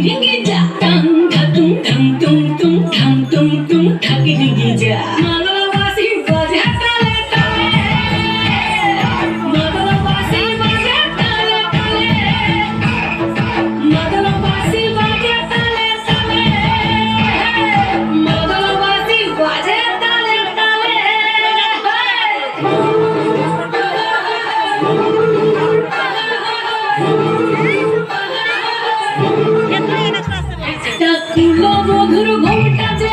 Ninguém dá tanto কুলো মধুর ঘোমটা যে